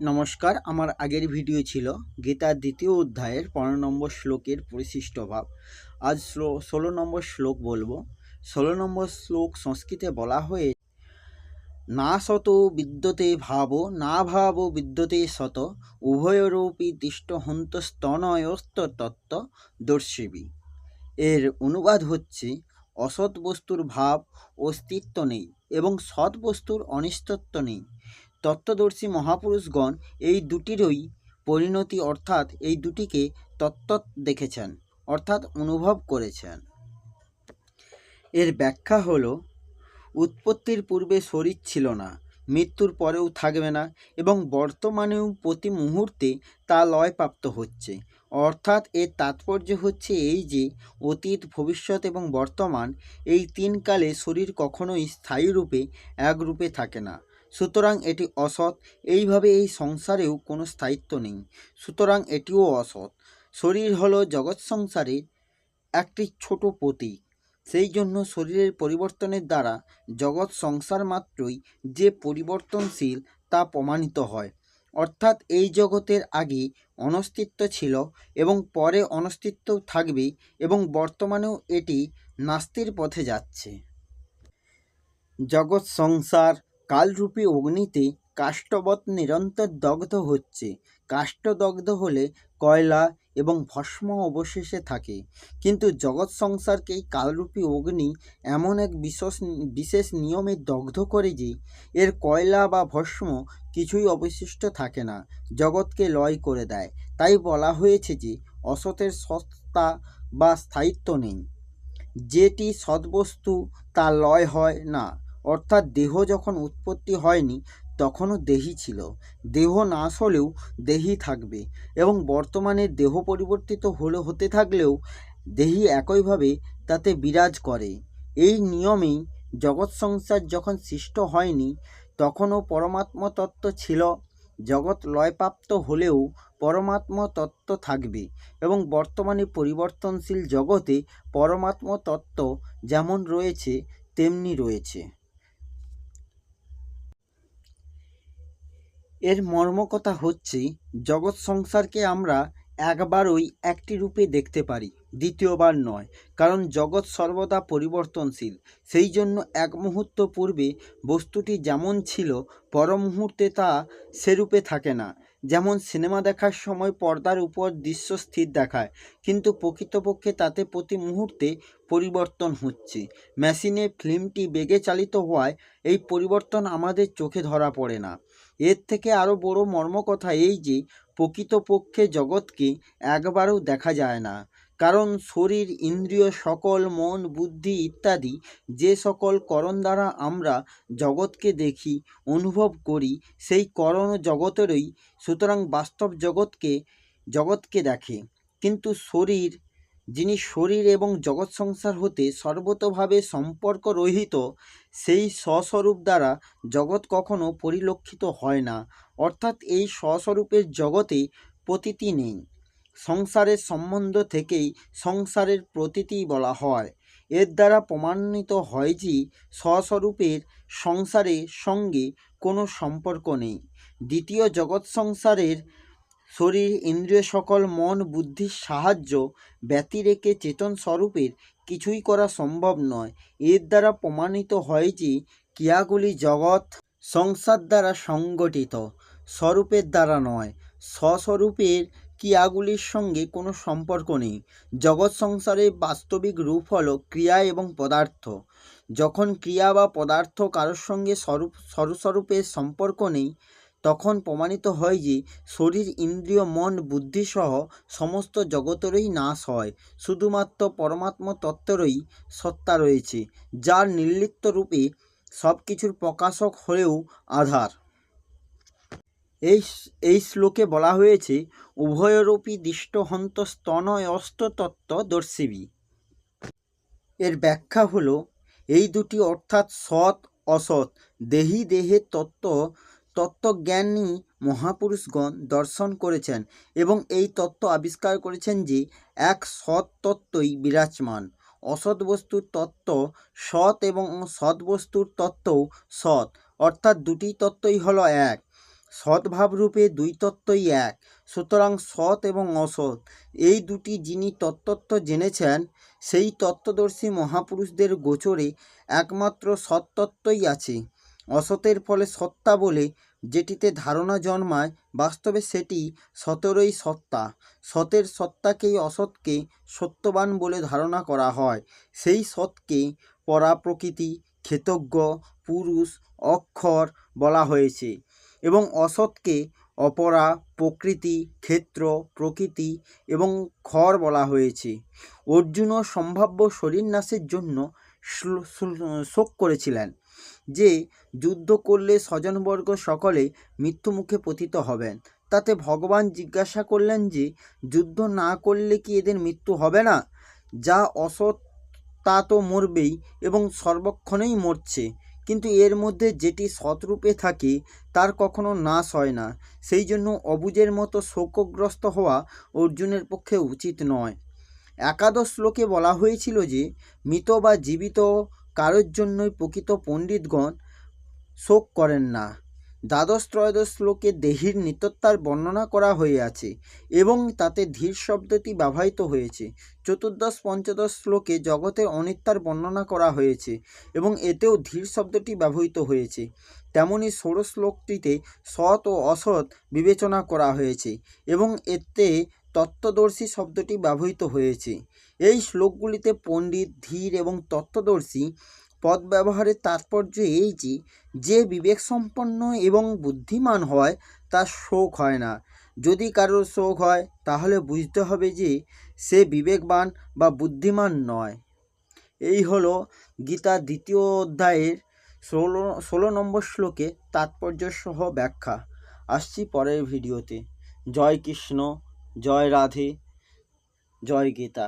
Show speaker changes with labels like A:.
A: নমস্কার, আমার আগের ভিডিও ছিল গীতার দ্বিতীয় অধ্যায়ের পনেরো নম্বর শ্লোকের পরিশিষ্ট ভাব। আজ ষোলো নম্বর শ্লোক বলব। ষোলো নম্বর শ্লোক সংস্কৃতে বলা হয়ে, না শত বিদ্যতে ভাব, না ভাব বিদ্যতে শত, উভয়রূপী তিষ্ট হন্ত স্তনয়স্ত তত্ত্ব দর্শিবি। এর অনুবাদ হচ্ছে, অসৎ বস্তুর ভাব অস্তিত্ব নেই এবং সৎ বস্তুর অনিস্তত্ব নেই। তত্ত্বদর্শী মহাপুরুষগণ এই দুটিরই পরিণতি অর্থাৎ এই দুটিকে তত্ত্ব দেখেছেন, অর্থাৎ অনুভব করেছেন। এর ব্যাখ্যা হল, উৎপত্তির পূর্বে শরীর ছিল না, মৃত্যুর পরেও থাকবে না এবং বর্তমানেও প্রতি মুহূর্তে তা লয়প্রাপ্ত হচ্ছে। অর্থাৎ এর তাৎপর্য হচ্ছে এই যে, অতীত, ভবিষ্যৎ এবং বর্তমান এই তিন কালে শরীর কখনোই স্থায়ী রূপে একরূপে থাকে না। সুতরাং এটি অসৎ। এইভাবে এই সংসারেও কোনো স্থায়িত্ব নেই। সুতরাং এটিও অসৎ। শরীর হলো জগৎ সংসারের একটি ছোট প্রতীক। সেই জন্য শরীরের পরিবর্তনের দ্বারা জগৎ সংসার মাত্রই যে পরিবর্তনশীল তা প্রমাণিত হয়। অর্থাৎ এই জগতের আগে অনস্তিত্ব ছিল এবং পরে অনস্তিত্ব থাকবে এবং বর্তমানেও এটি নাস্তির পথে যাচ্ছে। জগৎ সংসার কালরূপী অগ্নিতে কাষ্ঠবৎ নিরন্তর দগ্ধ হচ্ছে। কাষ্ঠদগ্ধ হলে কয়লা এবং ভস্ম অবশেষে থাকে। কিন্তু জগৎ সংসারকে কালরূপী অগ্নি এমন এক বিশেষ বিশেষ নিয়মে দগ্ধ করে যে, এর কয়লা বা ভস্ম কিছুই অবশিষ্ট থাকে না, জগৎকে লয় করে দেয়। তাই বলা হয়েছে যে, অসতের সত্তা বা স্থায়িত্ব নেই। যেটি সদ্বস্তু তা লয় হয় না। অর্থাৎ দেহ যখন উৎপত্তি হয়নি, তখনও দেহই ছিল। দেহ নাশ হলেও দেহই থাকবে এবং বর্তমানে দেহ পরিবর্তিত হলে হতে থাকলেও দেহই একইভাবে তাতে বিরাজ করে। এই নিয়মেই জগৎ সংসার যখন সৃষ্ট হয়নি, তখনও পরমাত্ম তত্ত্ব ছিল। জগৎ লয়প্রাপ্ত হলেও পরমাত্ম তত্ত্ব থাকবে এবং বর্তমানে পরিবর্তনশীল জগতে পরমাত্ম তত্ত্ব যেমন রয়েছে, তেমনি রয়েছে। এর মর্মকথা হচ্ছে জগৎ সংসারকে আমরা একবার ওই একটি রূপে দেখতে পারি, দ্বিতীয়বার নয়। কারণ জগৎ সর্বদা পরিবর্তনশীল। সেই জন্য এক মুহূর্ত পূর্বে বস্তুটি যেমন ছিল পর মুহূর্তে তা সেরূপে থাকে না। যেমন সিনেমা দেখার সময় পর্দার উপর দৃশ্য স্থির দেখায়, কিন্তু প্রকৃতপক্ষে তাতে প্রতি মুহূর্তে পরিবর্তন হচ্ছে। মেশিনে ফিল্মটি বেগে চালিত হওয়ায় এই পরিবর্তন আমাদের চোখে ধরা পড়ে না। এর থেকে আরও বড় মর্মকথা এই যে, প্রকৃতপক্ষে জগৎকে একবারও দেখা যায় না। কারণ শরীর, ইন্দ্রিয়, সকল, মন, বুদ্ধি ইত্যাদি যে সকল করণ দ্বারা আমরা জগৎকে দেখি, অনুভব করি, সেই করণ জগতেরই, সুতরাং বাস্তব জগৎকে জগৎকে দেখে। কিন্তু শরীর, যিনি শরীর এবং জগৎ সংসার হতে সর্বতভাবে সম্পর্ক রহিত সেই স্বস্বরূপ দ্বারা জগৎ কখনো পরিলক্ষিত হয় না। অর্থাৎ এই স্বস্বরূপের জগতে প্রতীতি নেই। সংসারের সম্বন্ধ থেকেই সংসারের প্রতীতি বলা হয়। এর দ্বারা প্রমাণিত হয় যে স্বস্বরূপের সংসারের সঙ্গে কোনো সম্পর্ক নেই। দ্বিতীয় জগৎ সংসারের শরীর, ইন্দ্রিয় সকল, মন বুদ্ধির সাহায্য ব্যতিরেকে চেতন স্বরূপের কিছুই করা সম্ভব নয়। এর দ্বারা প্রমাণিত হয় যে ক্রিয়াগুলি জগৎ সংসার দ্বারা সংগঠিত, স্বরূপের দ্বারা নয়। স্বস্বরূপের ক্রিয়াগুলির সঙ্গে কোনো সম্পর্ক নেই। জগৎ সংসারের বাস্তবিক রূপ হল ক্রিয়া এবং পদার্থ। যখন ক্রিয়া বা পদার্থ কারোর সঙ্গে স্বরূপ স্বরূপের সম্পর্ক নেই, তখন প্রমাণিত হয় যে শরীর, ইন্দ্রিয়, মন বুদ্ধিসহ সমস্ত জগতেরই নাশ হয়। শুধুমাত্র পরমাত্ম তত্ত্বেরই সত্তা রয়েছে, যার নির্লিপ্ত রূপে সব কিছুর প্রকাশক হলেও আধার। এই এই শ্লোকে বলা হয়েছে, উভয়রূপী দৃষ্টহন্ত স্তনয় অস্ততত্ত্ব দর্শিবি। এর ব্যাখ্যা হল, এই দুটি অর্থাৎ সৎ, অসৎ, দেহি দেহের তত্ত্ব, তত্ত্বজ্ঞানী মহাপুরুষগণ দর্শন করেছেন এবং এই তত্ত্ব আবিষ্কার করেছেন যে এক সৎ তত্ত্বই বিরাজমান। অসৎ বস্তুর তত্ত্ব সৎ এবং সৎ বস্তুর তত্ত্বও সৎ, অর্থাৎ দুটি তত্ত্বই হলো এক। সৎভাবরূপে দুই তত্ত্বই এক। সুতরাং সৎ এবং অসৎ, এই দুটি যিনি তত্ত্বত্ব জেনেছেন, সেই তত্ত্বদর্শী মহাপুরুষদের গোচরে একমাত্র সৎতত্ত্বই আছে। অসতের ফলে সত্তা বলে যেটিতে ধারণা জন্মায়, বাস্তবে সেটি সতেরই সত্তা। সতের সত্তাকেই অসৎকে সত্যবান বলে ধারণা করা হয়। সেই সৎকে পরা প্রকৃতি ক্ষেতজ্ঞ, পুরুষ, অক্ষর বলা হয়েছে। এবং অসৎকে অপরা, প্রকৃতি, ক্ষেত্র, প্রকৃতি এবং খর বলা হয়েছে। অর্জুনও সম্ভাব্য শরীর নাশের জন্য শোক করেছিলেন যে যুদ্ধ করলে স্বজনবর্গ সকলে মৃত্যুমুখে পতিত হবেন। তাতে ভগবান জিজ্ঞাসা করলেন যে, যুদ্ধ না করলে কি এদের মৃত্যু হবে না? যা অসৎ তা তো মরবেই এবং সর্বক্ষণেই মরছে। কিন্তু এর মধ্যে যেটি সৎরূপে থাকে, তার কখনো নাশ হয় না। সেই জন্য অবুজের মতো শোকগ্রস্ত হওয়া অর্জুনের পক্ষে উচিত নয়। একাদশ শ্লোকে বলা হয়েছিল যে, মৃত বা জীবিত কারোর জন্যই প্রকৃত পণ্ডিতগণ শোক করেন না। দ্বাদশ ত্রয়োদশ শ্লোকে দেহির নিত্যত্বার বর্ণনা করা আছে এবং তাতে ধীর শব্দটি ব্যবহৃত হয়েছে। চতুর্দশ পঞ্চদশ শ্লোকে জগতের অনিত্যার বর্ণনা করা হয়েছে এবং এতেও ধীর শব্দটি ব্যবহৃত হয়েছে। তেমনি ষোড়শ শ্লোকটিতে সৎ ও অসৎ বিবেচনা করা হয়েছে এবং এতে তত্ত্বদর্শী শব্দটি ব্যবহৃত হয়েছে। এই শ্লোকগুলিতে পণ্ডিত, ধীর এবং তত্ত্বদর্শী পদ ব্যবহারের তাৎপর্য এই যে যে বিবেকসম্পন্ন এবং বুদ্ধিমান হয়, তার শোক হয় না। যদি কারোর শোক হয়, তাহলে বুঝতে হবে যে, সে বিবেকবান বা বুদ্ধিমান নয়। এই হলো গীতা দ্বিতীয় অধ্যায়ের ষোলো ষোলো নম্বর শ্লোকে তাৎপর্য সহ ব্যাখ্যা। আসছি পরের ভিডিওতে। জয় কৃষ্ণ, জয় রাধে, জয় গীতা।